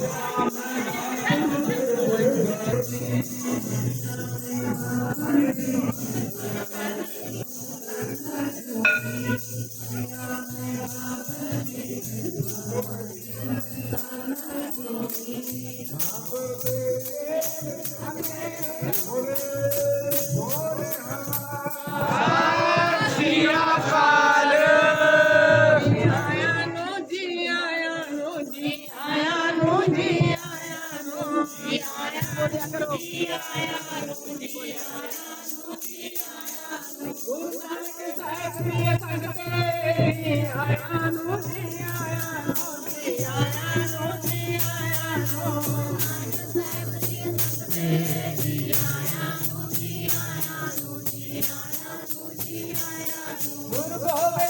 Thank you. Guru Gobind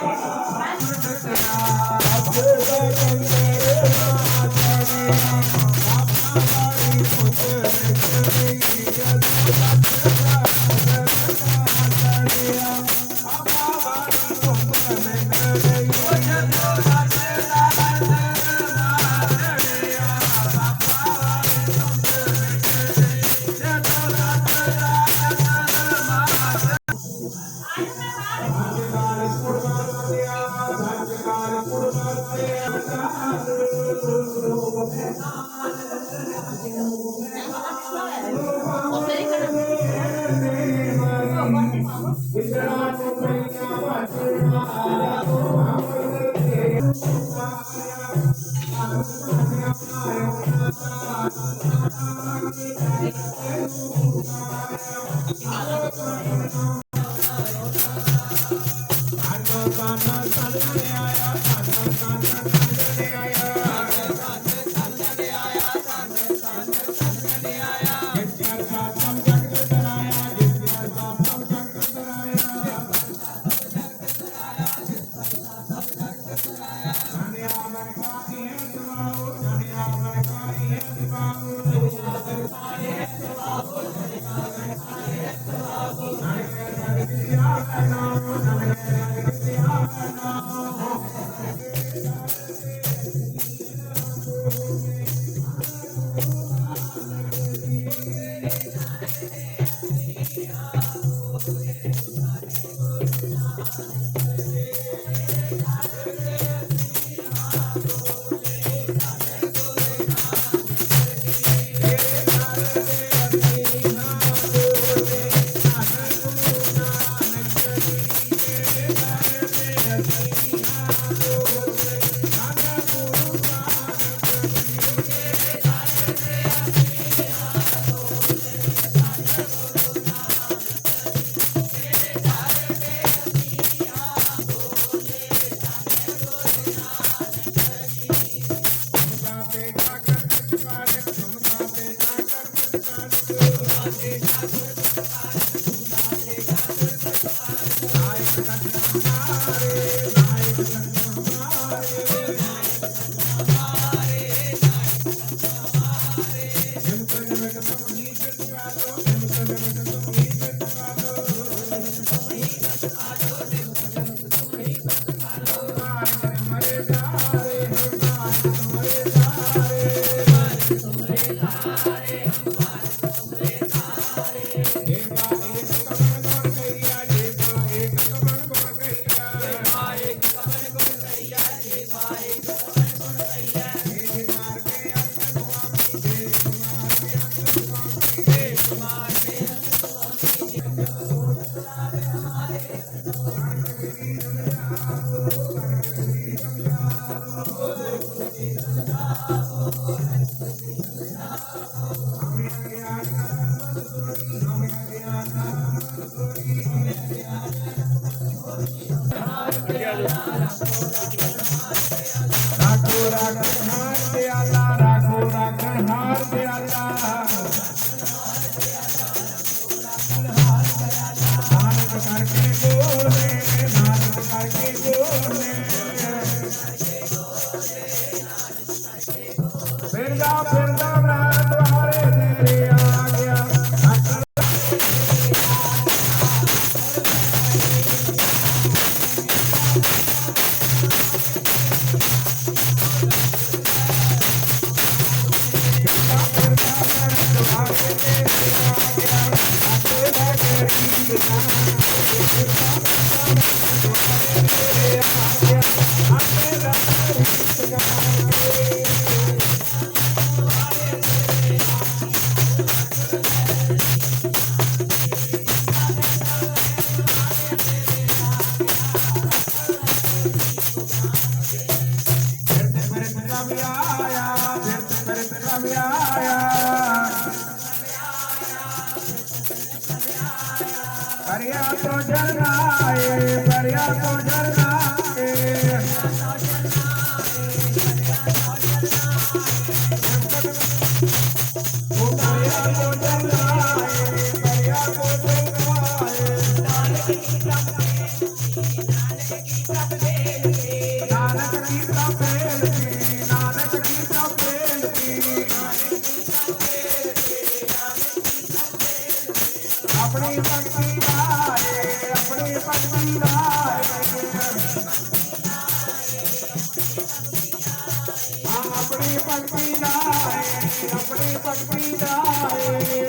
আমাদের Hallelujah.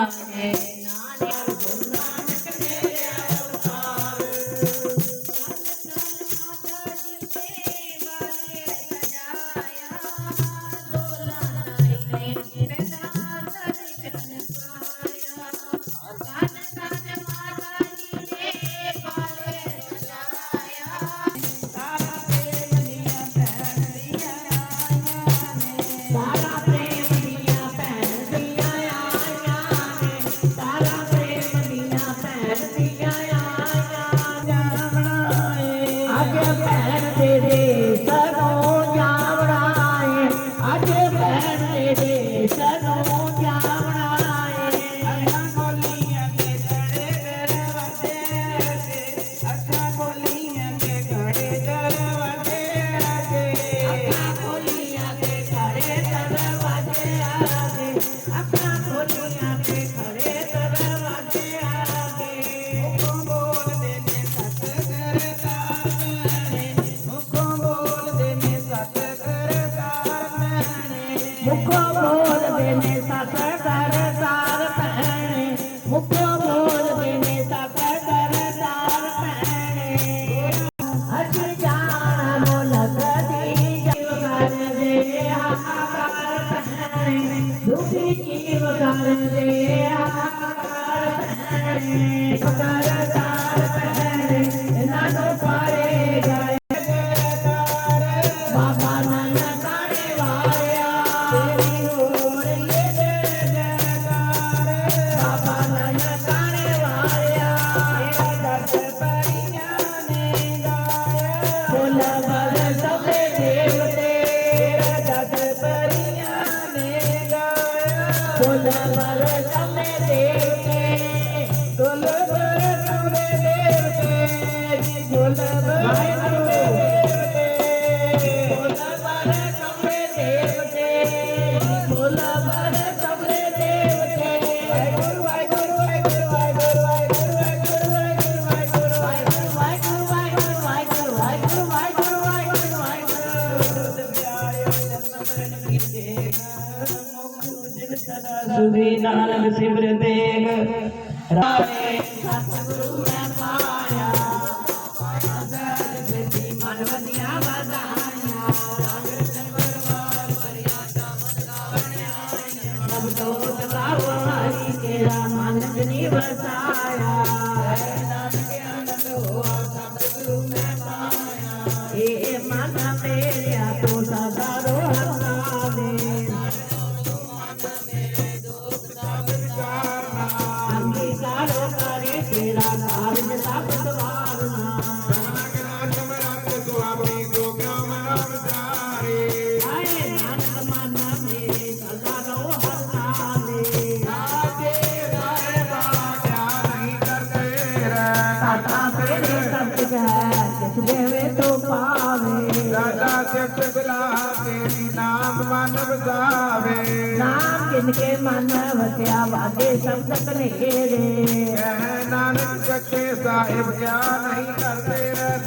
ਆਇਆ ਹੈ ਨਾਨਕ se. ਨਾਮ ਕਿਨ ਕੇ ਮਨ ਵਸਿਆ ਵਾਗੇ ਸਭ ਤਕਨੇਰੇ ਕਹਿ ਨਾਨਕ ਸੱਚੇ ਸਾਹਿਬ ਕਿਆ ਨਹੀਂ ਕਰਦੇ ਰਹਿ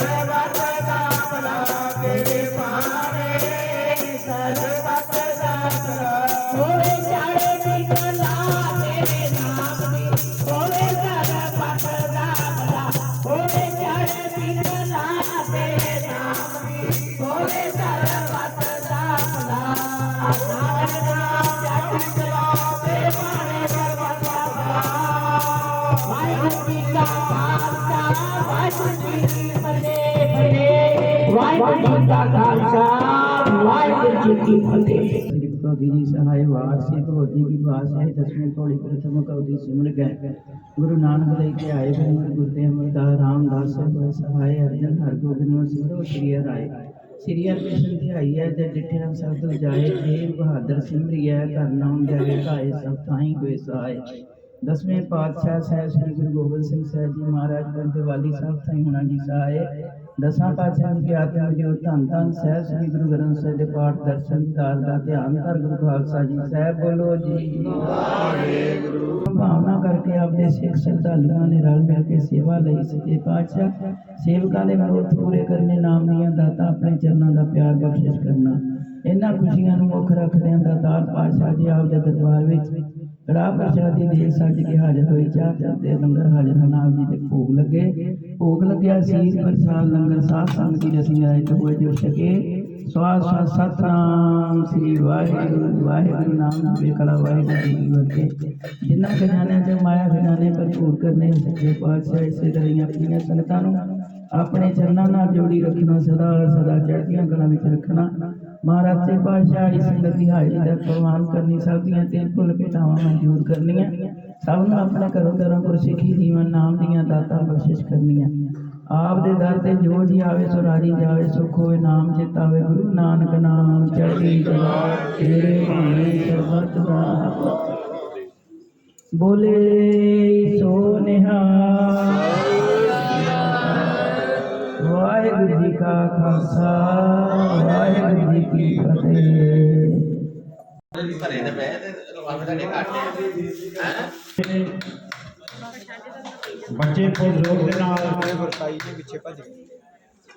Yeah. ਸਾਹਿਬ ਦਾ ਖਾਲਸਾ ਵਾਹਿਗੁਰੂ ਜੀ ਕੀ ਫਤਿਹ ਕੌਦੀ ਸਹਾਇ ਵਾਰ ਸੇ ਕੌਦੀ ਕੀ ਬਾਸ ਹੈ ਦਸਵੇਂ ਕੋਲੀ ਪ੍ਰਥਮ ਕੌਦੀ ਸਿਮਰ ਗਏ ਗੁਰੂ ਨਾਨਕ ਦੇ ਕੇ ਆਏ ਗੁਰੂ ਗੁਰਦੇ ਅਮਰਦਾਸ ਰਾਮਦਾਸ ਸਹਾਇ ਅਰਜਨ ਹਰ ਗੋਬਿੰਦ ਸਿਮਰੋ ਸ੍ਰੀ ਰਾਏ ਸ੍ਰੀ ਅਰਜਨ ਦੀ ਆਈ ਹੈ ਤੇ ਡਿਠਿਆ ਸਭ ਤੋਂ ਜਾਏ ਜੇ ਬਹਾਦਰ ਸਿਮਰਿਆ ਕਰਨਾ ਹੁੰਦਾ ਹੈ ਕਾਏ ਸਭ ਤਾਈ ਕੋਈ ਸਹਾਇ ਦਸਵੇਂ ਪਾਤਸ਼ਾਹ ਸਹਿਬ ਸ੍ਰੀ ਗੁਰੂ ਗੋਬਿੰਦ ਸਿੰਘ ਸਾਹਿਬ ਜੀ ਮਹਾਰਾਜ ਬੰਦੇਵਾਲੀ ਸਾਹਿਬ ਤਾਈ ਹੁਣਾ ਜੀ ਸਾਹਿਬ ਦਸਾਂ ਪਾਤਸ਼ਾਹ ਦੀ ਆਤਮ ਜੋ ਧੰਨ ਧੰਨ ਸਹਿਬ ਸ੍ਰੀ ਗੁਰੂ ਗ੍ਰੰਥ ਸਾਹਿਬ ਦੇ ਪਾਠ, ਦਰਸ਼ਨ ਕਾਰ ਦਾ ਧਿਆਨ ਧਰ ਗੁਰੂ ਖਾਲਸਾ ਜੀ ਸਾਹਿਬ ਬੋਲੋ ਜੀ। ਵਾਹਿਗੁਰੂ ਭਾਵਨਾ ਕਰਕੇ ਆਪਦੇ ਸਿੱਖ ਸ਼ਰਧਾਲੂਆਂ ਨੇ ਰਲ ਮਿਲ ਕੇ ਸੇਵਾ ਲਈ ਸੱਚੇ ਪਾਤਸ਼ਾਹ ਸੇਵਕਾਂ ਦੇ ਮਨੋਰਥ ਪੂਰੇ ਕਰਨੇ, ਨਾਮ ਦੀਆਂ ਦਾਤਾ ਆਪਣੇ ਚਰਨਾਂ ਦਾ ਪਿਆਰ ਬਖਸ਼ਿਸ਼ ਕਰਨਾ। ਇਹਨਾਂ ਖੁਸ਼ੀਆਂ ਨੂੰ ਮੁੱਖ ਰੱਖਦਿਆਂ ਦਾਤਾਰ ਪਾਤਸ਼ਾਹ ਜੀ ਆਪਦੇ ਦਰਬਾਰ ਵਿੱਚ ਕੜਾ ਪ੍ਰਸ਼ਾਦੀ ਦੇ ਸੱਜ ਕੇ ਹਾਜ਼ਰ ਹੋਈ ਚਾਹ ਤੇ ਲੰਗਰ ਹਾਜ਼ਰ ਹਨ ਆਪ ਜੀ ਦੇ ਭੋਗ ਲੱਗੇ। ਭੋਗ ਲੱਗਿਆ ਸੀ ਪ੍ਰਸਾਦ ਲੰਗਰ ਸਾਧ ਸੰਗਤ ਦੀ ਰਸੀ ਆਏ ਹੋਏ ਜੋ ਸਕੇ। ਸਵਾਸ ਸਤਨਾਮ ਸ੍ਰੀ ਵਾਹਿਗੁਰੂ ਵਾਹਿਗੁਰੂ ਨਾਮ ਜਪੇ ਕਲਾ ਵਾਹਿਗੁਰੂ ਜੀ ਕੀ ਵਰਤੇ ਜਿਨ੍ਹਾਂ ਖਜ਼ਾਨਿਆਂ ਚ ਮਾਇਆ ਖਜ਼ਾਨੇ ਭਰਪੂਰ ਕਰਨੇ, ਸੱਚੇ ਪਾਤਸ਼ਾਹ ਇਸੇ ਤਰ੍ਹਾਂ ਆਪਣੀਆਂ ਸੰਗਤਾਂ ਨੂੰ ਆਪਣੇ ਚਰਨਾਂ ਨਾਲ ਜੋੜੀ ਰੱਖਣਾ ਸਦਾ ਸਦਾ ਚੜ੍ਹਦੀਆਂ ਕਲਾਂ ਵਿੱਚ ਰੱਖਣਾ ਮਹਾਰਾਜ ਤੇ ਪਾਤਸ਼ਾਹ ਦੀ ਸੰਗਤ ਦੀ ਹਾਜ਼ਰੀ ਦਾ ਪ੍ਰਵਾਨ ਕਰਨੀ ਸਭ ਦੀਆਂ ਤੇ ਭੁੱਲ ਭੇਟਾਵਾਂ ਮਨਜ਼ੂਰ ਕਰਨੀਆਂ ਸਭ ਨੂੰ ਆਪਣੇ ਘਰੋਂ ਘਰੋਂ ਗੁਰਸਿੱਖੀ ਜੀਵਨ ਨਾਮ ਦੀਆਂ ਦਾਤਾਂ ਬਖਸ਼ਿਸ਼ ਕਰਨੀਆਂ ਆਪ ਦੇ ਦਰ ਤੇ ਜੋ ਜੀ ਆਵੇ ਸੋ ਰਾਜੀ ਜਾਵੇ ਸੁਖ ਹੋਏ ਨਾਮ ਚਿਤਾਵੇ ਗੁਰੂ ਨਾਨਕ ਨਾਮ ਚੜ੍ਹਦੀ ਕਲਾ ਤੇਰੇ ਭਾਣੇ ਸਰਬਤ ਦਾ ਬੋਲੇ ਸੋ ਨਿਹਾਲ ਵਾਹਿਗੁਰੂ ਜੀ ਕਾ ਖਾਲਸਾ ਵਾਹਿਗੁਰੂ ਜੀ ਕੀ ਫਤਿਹ। ਘਰੇ ਦੇ ਪਏ ਤੇ ਰਵਾਬ ਤੁਹਾਡੇ ਘੱਟ ਹੈ ਬੱਚੇ ਫੁੱਲ ਜੋਰ ਦੇ ਨਾਲ ਵਰਤਾਈ ਦੇ ਪਿੱਛੇ ਭੱਜ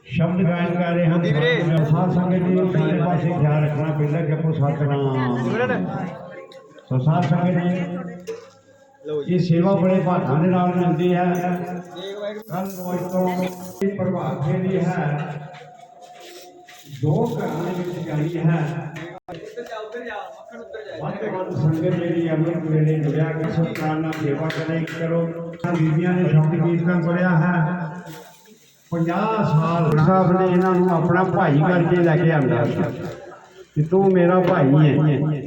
ਸ਼ਬਦ ਗਾਇਨ ਕਰ ਰਹੇ ਹਨ ਸਾਧ ਸੰਗਤ ਜੀ ਸਾਰੇ ਪਾਸੇ ਖਿਆਲ ਰੱਖਣਾ ਪੈਂਦਾ ਕਿ ਆਪੋ ਸਤਨਾਮ। ਸੋ ਸਾਧ ਸੰਗਤ ਜੀ ਇਹ ਸੇਵਾ ਬੜੇ ਭਾਗਾਂ ਦੇ ਨਾਲ ਮਿਲਦੀ ਹੈ। ਕੱਲ ਰੋਜ਼ ਤੋਂ ਇਹ ਪ੍ਰਭਾਤ ਫੇਰੀ ਹੈ। ਦੋ ਘਰਾਂ ਦੇ ਵਿੱਚ ਜਾਈ ਹੈ। ਵੱਧ ਤੋਂ ਵੱਧ ਸੰਗਤ ਜਿਹੜੀ ਅੰਮ੍ਰਿਤ ਵੇਲੇ ਜੁੜਿਆ ਕੇ ਸਤਿਕਾਰ ਨਾਲ ਸੇਵਾ ਕਰੇ ਕਰੋ। ਬੀਬੀਆਂ ਨੇ ਸ਼ਬਦ ਕੀਰਤਨ ਪੜਿਆ ਹੈ। 50 ਸਾਲ ਸਾਹਿਬ ਨੇ ਇਹਨਾਂ ਨੂੰ ਆਪਣਾ ਭਾਈ ਕਰਕੇ ਲੈ ਕੇ ਆਂਦਾ ਸੀ। ਕਿ ਤੂੰ ਮੇਰਾ ਭਾਈ ਹੈ।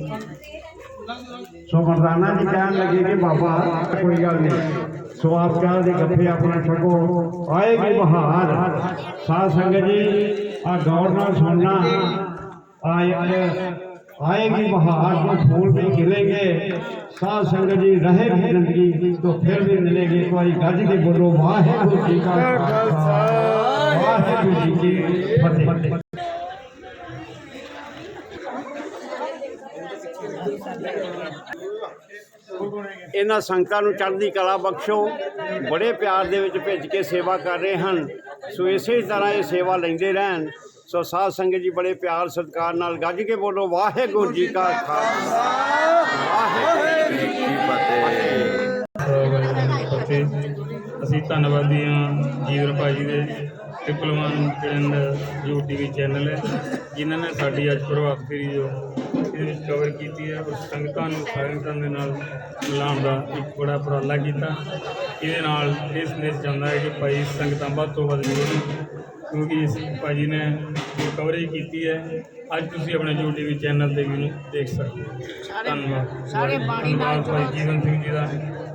ਸੋ ਮਰਦਾਨਾ ਜੀ ਕਹਿਣ ਲੱਗੇ ਕਿ ਬਾਬਾ ਕੋਈ ਗੱਲ ਨਹੀਂ ਸੋ ਆਪ ਚਾਹ ਦੇ ਗੱਫੇ ਆਪਣਾ ਛਕੋ ਆਏਗੀ ਬਹਾਰ ਸਾਧ ਸੰਗਤ ਜੀ ਆ ਗੌਰ ਨਾਲ ਸੁਣਨਾ ਆਏ आएगी बहार तो फूल भी खिलेंगे साध संगत जी रहेगी जिंदगी तो फिर भी मिलेगी एक बारी गज के बोलो वाहेगुरु जी का खालसा वाहेगुरु जी की फतेह ਇਹਨਾਂ ਸੰਗਤਾਂ ਨੂੰ ਚੜ੍ਹਦੀ ਕਲਾ ਬਖਸ਼ੋ, ਬੜੇ ਪਿਆਰ ਦੇ ਵਿੱਚ ਭਿੱਜ ਕੇ ਸੇਵਾ ਕਰ ਰਹੇ ਹਨ। ਸੋ ਇਸੇ ਤਰ੍ਹਾਂ ਇਹ ਸੇਵਾ ਲੈਂਦੇ ਰਹਿਣ। ਸੋ ਸਾਧ ਸੰਗਤ ਜੀ ਬੜੇ ਪਿਆਰ ਸਤਿਕਾਰ ਨਾਲ ਗੱਜ ਕੇ ਬੋਲੋ, ਵਾਹਿਗੁਰੂ ਜੀ ਕਾ ਖਾਲਸਾ। ਵਾਹਿਗੁਰੂ ਜੀ ਕੀ ਫਤਿਹ। ਅਸੀਂ ਧੰਨਵਾਦੀ ਹਾਂ ਜੀਵਨ ਭਾਜੀ ਦੇ ਟ੍ਰਿਪਲ ਵਨ ਪਿੰਡ ਯੂ ਟੀਵੀ ਚੈਨਲ ਹੈ ਜਿਨ੍ਹਾਂ ਨੇ ਸਾਡੀ ਅੱਜ ਪ੍ਰਭਾਤ ਫੇਰੀ ਜੋ ਇਹਦੇ ਵਿੱਚ ਕਵਰ ਕੀਤੀ ਹੈ ਉਸ ਸੰਗਤਾਂ ਨੂੰ ਸੰਗਤਾਂ ਦੇ ਨਾਲ ਮਿਲਾਉਣ ਦਾ ਇੱਕ ਬੜਾ ਉਪਰਾਲਾ ਕੀਤਾ। ਇਹਦੇ ਨਾਲ ਇਹ ਸੰਦੇਸ਼ ਜਾਂਦਾ ਹੈ ਕਿ ਭਾਈ ਸੰਗਤਾਂ ਵੱਧ ਤੋਂ ਵੱਧ ਜੁੜਨ ਕਿਉਂਕਿ ਇਸ ਭਾਜੀ ਨੇ ਜੋ ਕਵਰੇਜ ਕੀਤੀ ਹੈ ਅੱਜ ਤੁਸੀਂ ਆਪਣੇ ਯੂ ਟੀਵੀ ਚੈਨਲ ਤੇ ਵੀ ਨੂੰ ਦੇਖ ਸਕਦੇ ਹੋ। ਧੰਨਵਾਦ। ਸਾਰੇ ਬਾਣੀ ਨਾਲ ਜੀਵਨ ਸਿੰਘ ਜੀ ਦਾ।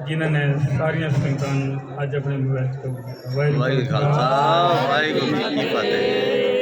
ਜਿਨ੍ਹਾਂ ਨੇ ਸਾਰੀਆਂ ਸੰਗਤਾਂ ਨੂੰ ਅੱਜ ਆਪਣੇ ਵਾਹਿਗੁਰੂ ਵਾਹਿਗੁਰੂ ਖਾਲਸਾ ਵਾਹਿਗੁਰੂ ਜੀ ਕੀ ਫਤਿਹ।